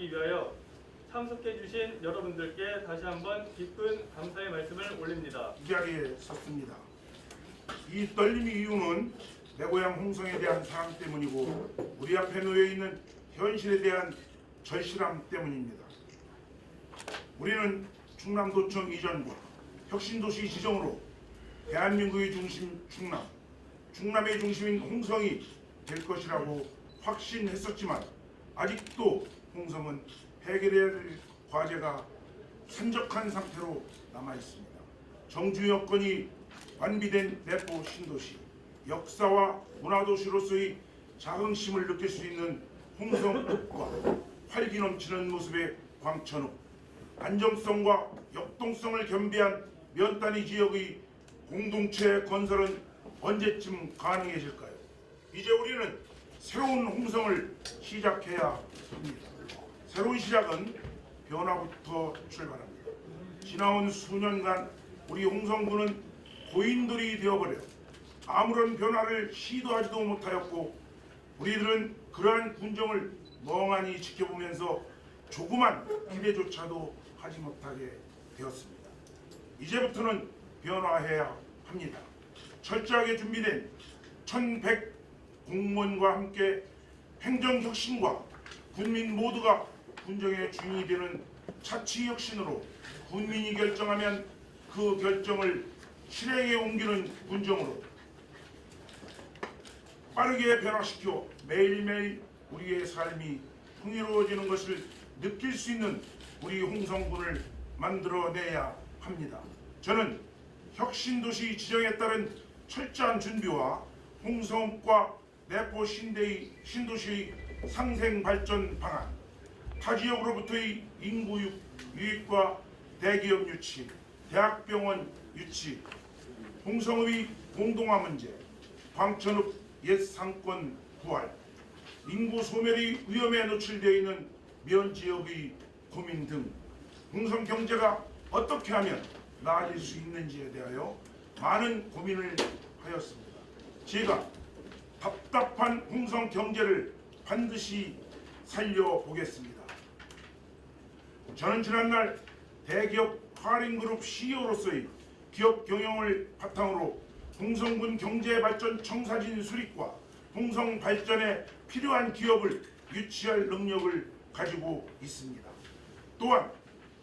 이루어지기 위하여 참석해 주신 여러분들께 다시 한번 깊은 감사의 말씀을 올립니다. 이 자리에 섰습니다. 이 떨림의 이유는 내 고향 홍성에 대한 사랑 때문이고 우리 앞에 놓여 있는 현실에 대한 절실함 때문입니다. 우리는 충남도청 이전과 혁신도시 지정으로 대한민국의 중심 충남, 충남의 중심인 홍성이 될 것이라고 확신했었지만 아직도 홍성은 해결해야 될 과제가 산적한 상태로 남아 있습니다. 정주 여건이 완비된 내포 신도시, 역사와 문화도시로서의 자긍심을 느낄 수 있는 홍성읍과 활기 넘치는 모습의 광천읍, 안정성과 역동성을 겸비한 면단위 지역의 공동체 건설은 언제쯤 가능해질까요? 이제 우리는 새로운 홍성을 시작해야 합니다. 새로운 시작은 변화부터 출발합니다. 지나온 수년간 우리 홍성군은 고인돌이 되어버려 아무런 변화를 시도하지도 못하였고 우리들은 그러한 군정을 멍하니 지켜보면서 조그만 기대조차도 하지 못하게 되었습니다. 이제부터는 변화해야 합니다. 철저하게 준비된 1100 공무원과 함께 행정혁신과 국민 모두가 군정의 주인이 되는 자치혁신으로 국민이 결정하면 그 결정을 실행에 옮기는 군정으로 빠르게 변화시켜 매일매일 우리의 삶이 풍요로워지는 것을 느낄 수 있는 우리 홍성군을 만들어내야 합니다. 저는 혁신도시 지정에 따른 철저한 준비와 홍성과 내포 신대의 신도시의 상생 발전 방안, 타 지역으로부터의 인구 유- 유입과 대기업 유치, 대학병원 유치, 홍성읍의 공동화 문제, 광천읍 옛 상권 부활, 인구 소멸의 위험에 노출되어 있는 면 지역의 고민 등 홍성 경제가 어떻게 하면 나아질 수 있는지에 대하여 많은 고민을 하였습니다. 제가 답답한 홍성 경제를 반드시 살려보겠습니다. 저는 지난날 대기업 하링그룹 CEO로서의 기업 경영을 바탕으로 홍성군 경제발전 청사진 수립과 홍성 발전에 필요한 기업을 유치할 능력을 가지고 있습니다. 또한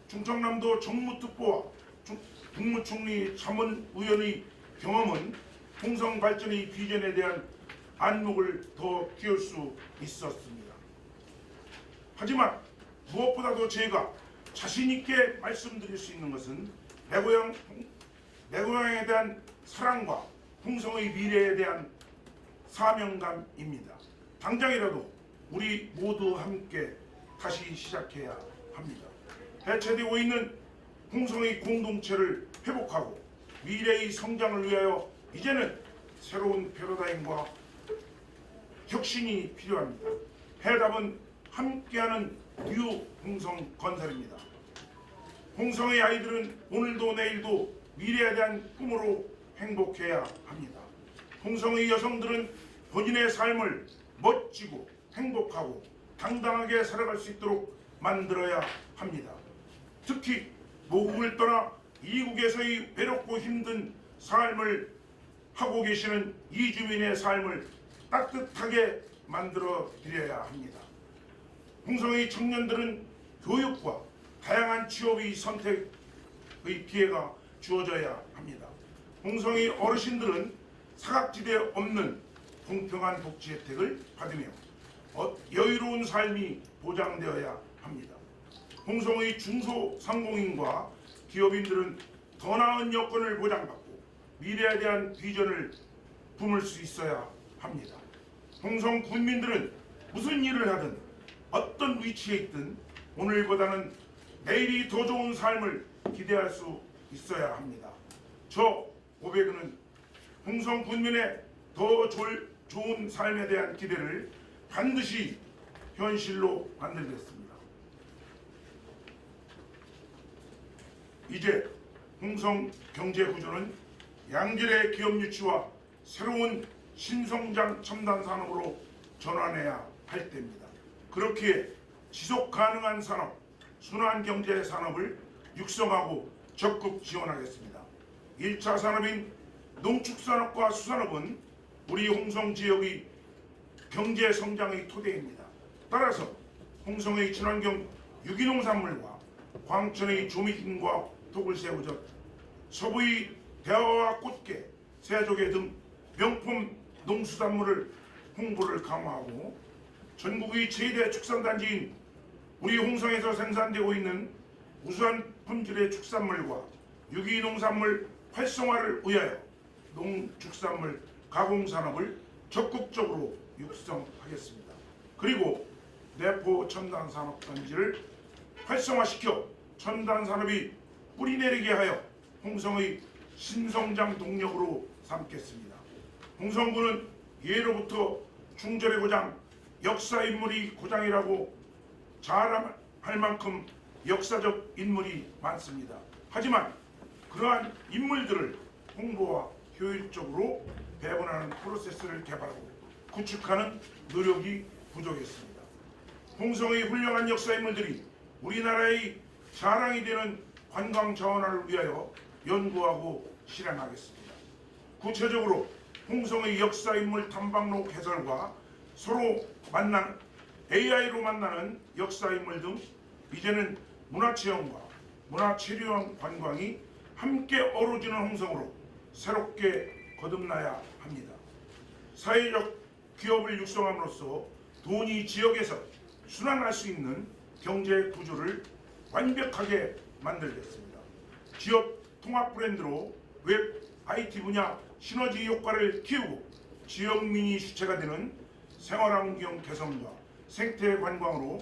충청남도 정무특보와 중- 국무총리 자문위원의 경험은 홍성 발전의 비전에 대한 안목을 더 키울 수 있었습니다. 하지만 무엇보다도 제가 자신 있게 말씀드릴 수 있는 것은 내 고향 내 고향에 대한 사랑과 홍성의 미래에 대한 사명감입니다. 당장이라도 우리 모두 함께 다시 시작해야 합니다. 해체되고 있는 홍성의 공동체를 회복하고 미래의 성장을 위하여 이제는 새로운 패러다임과 혁신이 필요합니다. 해답은 함께하는 뉴 홍성 건설입니다. 홍성의 아이들은 오늘도 내일도 미래에 대한 꿈으로 행복해야 합니다. 홍성의 여성들은 본인의 삶을 멋지고 행복하고 당당하게 살아갈 수 있도록 만들어야 합니다. 특히 모국을 떠나 이국에서의 외롭고 힘든 삶을 하고 계시는 이주민의 삶을 따뜻하게 만들어 드려야 합니다. 홍성의 청년들은 교육과 다양한 취업의 선택의 기회가 주어져야 합니다. 홍성의 어르신들은 사각지대 없는 공평한 복지 혜택을 받으며 어- 여유로운 삶이 보장되어야 합니다. 홍성의 중소상공인과 기업인들은 더 나은 여건을 보장받고 미래에 대한 비전을 품을 수 있어야 합니다. 홍성 군민들은 무슨 일을 하든 어떤 위치에 있든 오늘보다는 내일이 더 좋은 삶을 기대할 수 있어야 합니다. 저 고백은 홍성 군민의 더 좋을- 좋은 삶에 대한 기대를 반드시 현실로 만들겠습니다. 이제 홍성 경제 구조는 양질의 기업 유치와 새로운 신성장 첨단 산업으로 전환해야 할 때입니다. 그렇기에 지속 가능한 산업, 순환 경제 산업을 육성하고 적극 지원하겠습니다. 1차 산업인 농축산업과 수산업은 우리 홍성 지역의 경제 성장의 토대입니다. 따라서 홍성의 친환경 유기농산물과 광천의 조미김과 독을 새우젓, 서부의 대화와 꽃게, 새조개 등 명품 농수산물을 홍보를 강화하고 전국의 최대 축산단지인 우리 홍성에서 생산되고 있는 우수한 품질의 축산물과 유기농산물 활성화를 위하여 농축산물 가공산업을 적극적으로 육성하겠습니다. 그리고 내포 첨단산업단지를 활성화시켜 첨단산업이 뿌리내리게 하여 홍성의 신성장 동력으로 삼겠습니다. 홍성군은 예로부터 충절의 고장, 역사 인물이 고장이라고 자랑할 만큼 역사적 인물이 많습니다. 하지만 그러한 인물들을 홍보와 효율적으로 배분하는 프로세스를 개발하고 구축하는 노력이 부족했습니다. 홍성의 훌륭한 역사 인물들이 우리나라의 자랑이 되는 관광 자원화를 위하여 연구하고 실행하겠습니다. 구체적으로 홍성의 역사 인물 탐방로 개설과 서로 만난 AI로 만나는 역사 인물 등 이제는 문화체험과 문화체류형 관광이 함께 어우러지는 홍성으로 새롭게 거듭나야 합니다. 사회적 기업을 육성함으로써 돈이 지역에서 순환할 수 있는 경제 구조를 완벽하게 만들겠습니다. 지역 통합 브랜드로 웹 IT 분야 시너지 효과를 키우고 지역민이 주체가 되는 생활환경 개선과 생태 관광으로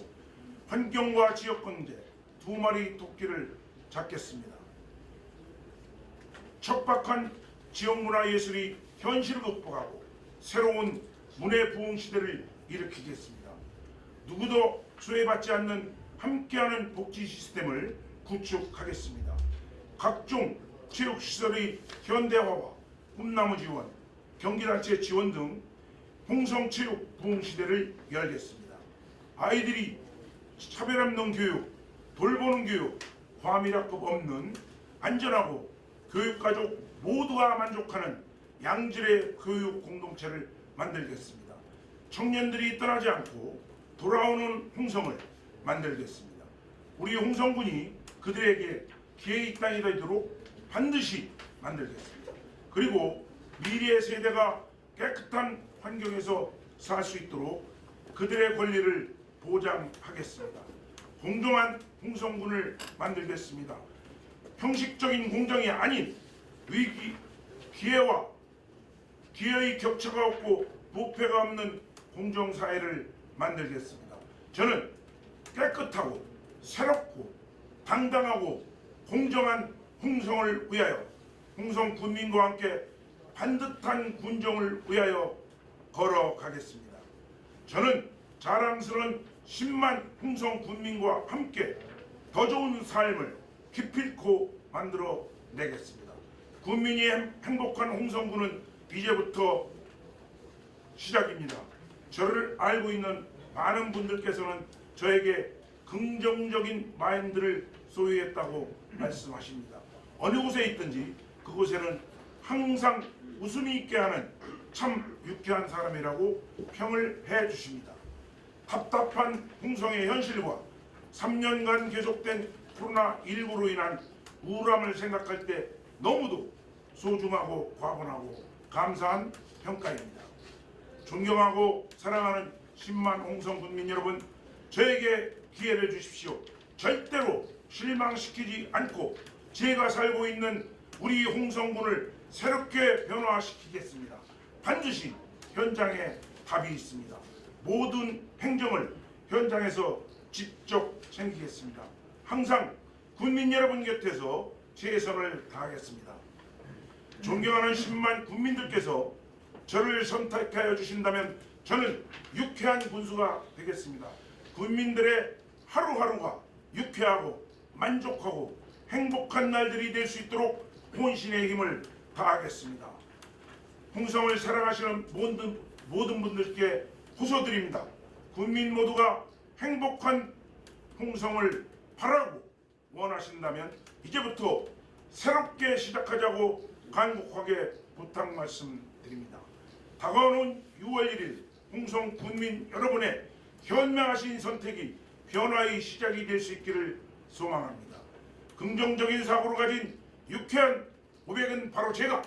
환경과 지역 경제 두 마리 토끼를 잡겠습니다. 척박한 지역 문화 예술이 현실을 극복하고 새로운 문해 부흥 시대를 일으키겠습니다. 누구도 수혜받지 않는 함께하는 복지 시스템을 구축하겠습니다. 각종 체육시설의 현대화와 꿈나무 지원, 경기단체 지원 등 홍성체육 부흥 시대를 열겠습니다. 아이들이 차별 없는 교육, 돌보는 교육, 과밀학급 없는 안전하고 교육가족 모두가 만족하는 양질의 교육 공동체를 만들겠습니다. 청년들이 떠나지 않고 돌아오는 홍성을 만들겠습니다. 우리 홍성군이 그들에게 기회의 땅이 되도록 반드시 만들겠습니다. 그리고 미래의 세대가 깨끗한 환경에서 살 수 있도록 그들의 권리를 보장하겠습니다. 공정한 홍성군을 만들겠습니다. 형식적인 공정이 아닌 위기, 기회와 기회의 격차가 없고 부패가 없는 공정사회를 만들겠습니다. 저는 깨끗하고 새롭고 당당하고 공정한 홍성을 위하여 홍성 군민과 함께 반듯한 군정을 위하여 걸어가겠습니다. 저는 자랑스러운 10만 홍성 군민과 함께 더 좋은 삶을 기필코 만들어 내겠습니다. 국민이 행- 행복한 홍성군은 이제부터 시작입니다. 저를 알고 있는 많은 분들께서는 저에게 긍정적인 마인드를 소유했다고 말씀하십니다. 어느 곳에 있든지 그곳에는 항상 웃음이 있게 하는 참 유쾌한 사람이라고 평을 해 주십니다. 답답한 홍성의 현실과 3년간 계속된 코로나19로 인한 우울함을 생각할 때 너무도 소중하고 과분하고 감사한 평가입니다. 존경하고 사랑하는 10만 홍성 국민 여러분, 저에게 기회를 주십시오. 절대로 실망시키지 않고 제가 살고 있는 우리 홍성군을 새롭게 변화시키겠습니다. 반드시 현장에 답이 있습니다. 모든 행정을 현장에서 직접 챙기겠습니다. 항상 국민 여러분 곁에서 최선을 다하겠습니다. 존경하는 10만 국민들께서 저를 선택하여 주신다면 저는 유쾌한 군수가 되겠습니다. 국민들의 하루하루가 유쾌하고 만족하고 행복한 날들이 될 수 있도록 본신의 힘을 다하겠습니다. 홍성을 사랑하시는 모든, 모든 분들께 호소드립니다. 국민 모두가 행복한 홍성을 바라고 원하신다면 이제부터 새롭게 시작하자고 간곡하게 부탁 말씀드립니다. 다가오는 6월 1일 홍성 군민 여러분의 현명하신 선택이 변화의 시작이 될 수 있기를 소망합니다. 긍정적인 사고를 가진 유쾌한 고백은 바로 제가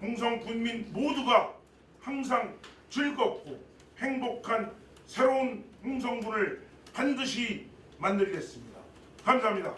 홍성 군민 모두가 항상 즐겁고 행복한 새로운 홍성군을 반드시 만들겠습니다. 감사합니다.